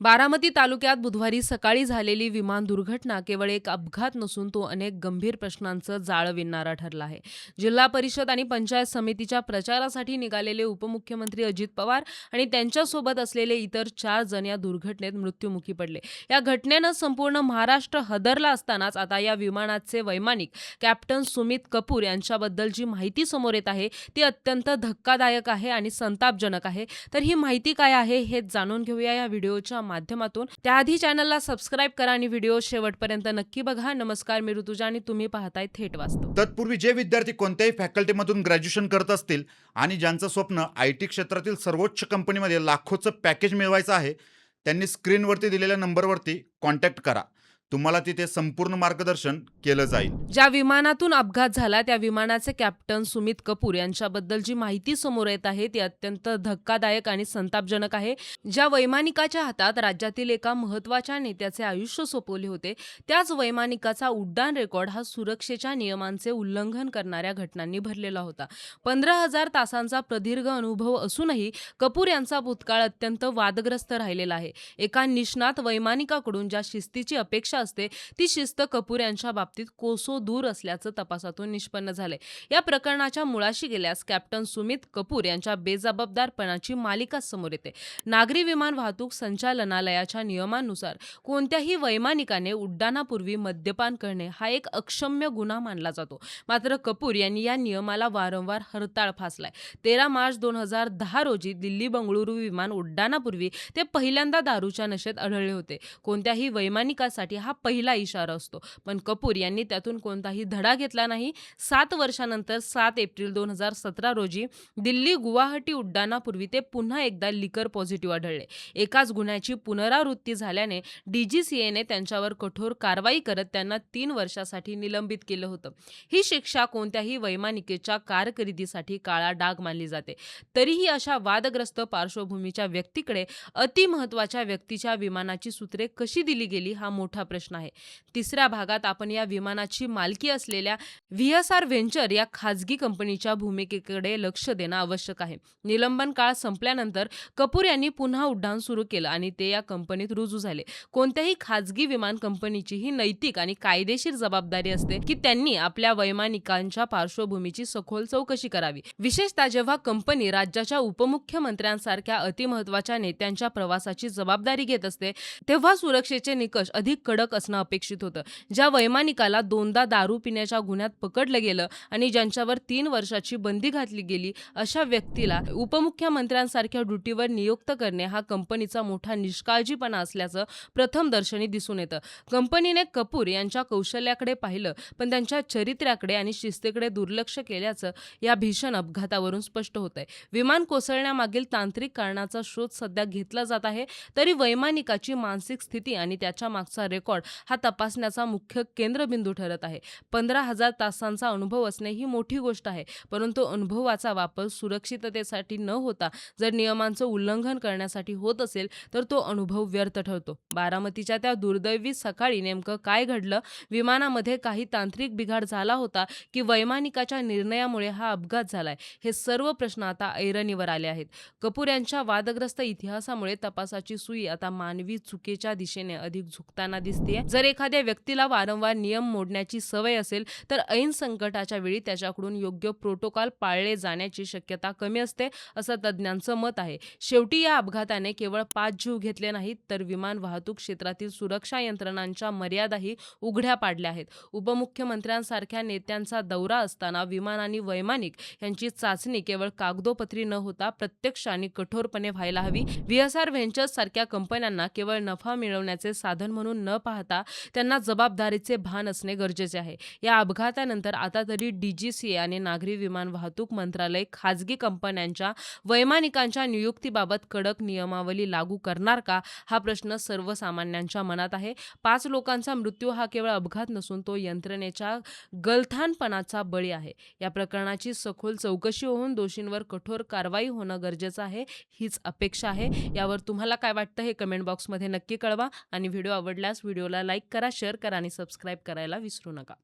बारामती तालुक्यात बुधवारी सकाळी झालेली विमान दुर्घटना केवळ एक अपघात नसून तो अनेक गंभीर प्रश्नांचं जाळं विणणारा ठरला आहे. जिल्हा परिषद आणि पंचायत समितीच्या प्रचारासाठी निघालेले उपमुख्यमंत्री अजित पवार आणि त्यांच्यासोबत असलेले इतर चार जण या दुर्घटनेत मृत्युमुखी पडले. या घटनेनं संपूर्ण महाराष्ट्र हदरला असतानाच आता या विमानाचे वैमानिक कॅप्टन सुमित कपूर यांच्याबद्दल जी माहिती समोर येत आहे ती अत्यंत धक्कादायक आहे आणि संतापजनक आहे. तर ही माहिती काय आहे हे जाणून घेऊया या व्हिडिओच्या माध्यमातून. त्याआधी चॅनलला सबस्क्राईब करा आणि व्हिडिओ शेवटपर्यंत नक्की बघा. नमस्कार मी ऋतुजा आणि तुम्ही पाहताय थेट वाचतो तत्पूर्वी जे विद्यार्थी कोणत्याही फॅकल्टीमधून ग्रॅज्युएशन करत असतील आणि ज्यांचं स्वप्न आय टी क्षेत्रातील सर्वोच्च कंपनीमध्ये लाखोचं पॅकेज मिळवायचं आहे त्यांनी स्क्रीनवरती दिलेल्या नंबरवरती कॉन्टॅक्ट करा. तुम्हाला तिथे संपूर्ण मार्गदर्शन केलं जाईल. ज्या विमानातून अपघात झाला त्या विमानाचे कॅप्टन सुमित कपूर यांच्याबद्दल जी माहिती समोर येत आहे ती अत्यंत धक्कादायक आणि संतापजनक आहे. ज्या वैमानिकाच्या हातात राज्यातील एका महत्त्वाच्या नेत्याचे आयुष्य सोपवले होते त्याच वैमानिकाचा उड्डाण रेकॉर्ड हा सुरक्षेच्या नियमांचे उल्लंघन करणाऱ्या घटनांनी भरलेला होता. पंधरा हजार तासांचा प्रदीर्घ अनुभव असूनही कपूर यांचा भूतकाळ अत्यंत वादग्रस्त राहिलेला आहे. एका निष्णात वैमानिकाकडून ज्या शिस्तीची अपेक्षा असते ती शिस्त कपूर यांच्या बाबतीत कोसो दूर असल्याचं तपासातून निष्पन्न झालंय. या प्रकरणाच्या मुळाशी गेल्यास कॅप्टन सुमित कपूर यांच्या बेजबाबदारपणाची मालिका समोर येते. नागरी विमान वाहतूक संचालनालयाच्या नियमानुसार कोणत्याही वैमानिकाने उड्डाणापूर्वी मद्यपान करणे हा एक अक्षम्य गुन्हा मानला जातो. मात्र कपूर यांनी या नियमाला वारंवार हरताळ फासलाय. तेरा मार्च दोन हजार दहा रोजी दिल्ली बंगळुरू विमान उड्डाणापूर्वी ते पहिल्यांदा दारूच्या नशेत आढळले होते. कोणत्याही वैमानिकासाठी हा हा पहिला इशारा असतो. पण कपूर यांनी त्यातून कोणताही धडा घेतला नाही. सात वर्षानंतर सात एप्रिल दोन हजार सतरा रोजी दिल्ली गुवाहाटी उड्डाणापूर्वी ते पुन्हा एकदा लिकर पॉझिटिव्ह आढळले. एकाच गुन्ह्याची पुनरावृत्ती झाल्याने डीजीसीएने त्यांच्यावर कठोर कारवाई करत त्यांना तीन वर्षासाठी निलंबित केलं होतं. ही शिक्षा कोणत्याही वैमानिकेच्या कारकिर्दीसाठी काळा डाग मानली जाते. तरीही अशा वादग्रस्त पार्श्वभूमीच्या व्यक्तीकडे अतिमहत्वाच्या व्यक्तीच्या विमानाची सूत्रे कशी दिली गेली हा मोठा प्रश्न आहे. तिसऱ्या भागात आपण या विमानाची मालकी असलेल्या व्ही एस आर व्हेंचर या खाजगी कंपनीच्या भूमिकेकडे लक्ष देणं आवश्यक आहे. निलंबन काळ संपल्यानंतर कपूर यांनी पुन्हा उड्डाण सुरू केलं आणि ते या कंपनीत रुजू झाले. कोणत्याही खाजगी विमान कंपनीची ही नैतिक आणि कायदेशीर जबाबदारी असते की त्यांनी आपल्या वैमानिकांच्या पार्श्वभूमीची सखोल चौकशी करावी. विशेषतः जेव्हा कंपनी राज्याच्या उपमुख्यमंत्र्यांसारख्या अतिमहत्वाच्या नेत्यांच्या प्रवासाची जबाबदारी घेत असते तेव्हा सुरक्षेचे निकष अधिक कडक असणं अपेक्षित होतं. ज्या वैमानिकाला दोनदा दारू पिण्याच्या गुन्ह्यात पकडलं गेलं आणि ज्यांच्यावर तीन वर्षाची बंदी घातली गेली अशा व्यक्तीला उपमुख्यमंत्र्यांसारख्या ड्युटीवर नियुक्त करणे हा कंपनीचा मोठा निष्काळजीपणा असल्याचं प्रथम दर्शनी दिसून येतं. कंपनीने कपूर यांच्या कौशल्याकडे पाहिलं पण त्यांच्या चरित्र्याकडे आणि शिस्तीकडे दुर्लक्ष केल्याचं या भीषण अपघातावरून स्पष्ट होतंय. विमान कोसळण्यामागील तांत्रिक कारणाचा शोध सध्या घेतला जात आहे तरी वैमानिकाची मानसिक स्थिती आणि त्याच्या मागचा रेकॉर्ड हा तपासण्याचा मुख्य केंद्रबिंदू ठरत आहे. पंधरा हजार तासांचा अनुभव असणे ही मोठी गोष्ट आहे परंतु अनुभवाचा वापर सुरक्षिततेसाठी न होता जर नियमांचं उल्लंघन करण्यासाठी होत असेल तर तो अनुभव व्यर्थ ठरतो. बारामतीच्या त्या दुर्दैवी सकाळी नेमकं काय घडलं? विमानामध्ये काही तांत्रिक बिघाड झाला होता की वैमानिकाच्या निर्णयामुळे हा अपघात झालाय? हे सर्व प्रश्न आता ऐरणीवर आले आहेत. कपूर यांच्या वादग्रस्त इतिहासामुळे तपासाची सुई आता मानवी चुकीच्या दिशेने अधिक झुकताना दिसते. जर एखाद्या व्यक्तीला वारंवार नियम मोडण्याची सवय असेल तर ऐन संकटाच्या वेळी त्याच्याकडून योग्य प्रोटोकॉल पाळले जाण्याची शक्यता कमी असते असं तज्ज्ञांचं मत आहे. शेवटी या अपघाताने केवळ पाच जीव घेतले नाहीत तर विमान वाहतूक क्षेत्रातील सुरक्षा यंत्रणांच्या मर्यादाही उघड्या पाडल्या आहेत. उपमुख्यमंत्र्यांसारख्या नेत्यांचा दौरा असताना विमान आणि वैमानिक यांची चाचणी केवळ कागदोपत्री न होता प्रत्यक्ष आणि कठोरपणे व्हायला हवी. व्हीएसआर व्हेंचर्स सारख्या कंपन्यांना केवळ नफा मिळवण्याचे साधन म्हणून न पाहता त्यांना जबाबदारीचे भान असणे गरजेचे आहे. या अपघातानंतर आता तरी डीजीसीए आणि नागरी विमान वाहतूक मंत्रालय खाजगी कंपन्यांच्या वैमानिकांच्या नियुक्तीबाबत कडक नियमावली लागू करणार का? हा प्रश्न सर्वसामान्यांच्या मनात आहे. पाच लोकांचा मृत्यू हा केवळ अपघात नसून तो यंत्रणेच्या गलथानपणाचा बळी आहे. या प्रकरणाची सखोल चौकशी होऊन दोषींवर कठोर कारवाई होणं गरजेचं आहे हीच अपेक्षा आहे. यावर तुम्हाला काय वाटतं हे कमेंट बॉक्समध्ये नक्की कळवा आणि व्हिडिओ आवडल्यास व्हिडिओ व्हिडिओला लाईक करा शेअर करा आणि सबस्क्राईब करायला विसरू नका.